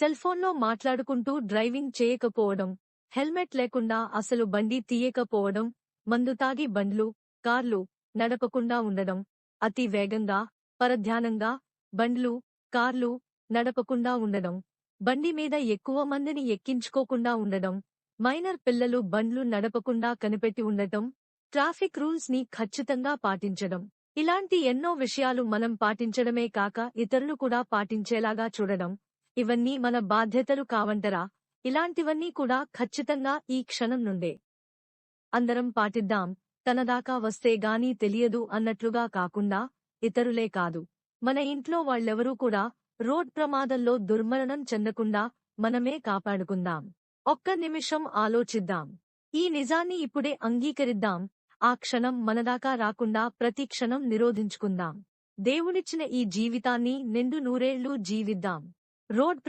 సెల్ఫోన్లో మాట్లాడుకుంటూ డ్రైవింగ్ చేయకపోవడం హెల్మెట్ లేకుండా అసలు బండి తీయకపోవడం మందు తాగి బండ్లు కార్లు నడపకుండా ఉండడం అతి వేగంగా పరధ్యానంగా బండ్లు కార్లు నడపకుండా ఉండడం బండి మీద ఎక్కువ మందిని ఎక్కించుకోకుండా ఉండడం మైనర్ పిల్లలు బండ్లు నడపకుండా కనిపెట్టి ఉండటం ట్రాఫిక్ రూల్స్ని ఖచ్చితంగా పాటించడం. ఇలాంటి ఎన్నో విషయాలు మనం పాటించడమే కాక ఇతరులు కూడా పాటించేలాగా చూడడం. ఇవన్నీ మన బాధ్యతలు కావంటరా? ఇలాంటివన్నీ కూడా ఖచ్చితంగా ఈ క్షణం నుండే. అందరం పాటిద్దాం తనదాకా వస్తే గానీ తెలియదు అన్నట్లుగా కాకుండా ఇతరులే కాదు. మన ఇంట్లో వాళ్ళెవరూ కూడా రోడ్ ప్రమాదంలో దుర్మరణం చెందకుండా మనమే కాపాడుకుందాం. ఒక్క నిమిషం ఆలోచిద్దాం. ఈ నిజాన్ని ఇప్పుడే అంగీకరిద్దాం. ఆ క్షణం మనదాకా రాకుండా ప్రతి క్షణం నిరోధించుకుందాం. దేవుడిచ్చిన ఈ జీవితాన్ని నిండు నూరేళ్ళు జీవిద్దాం. రోడ్ ప్రమా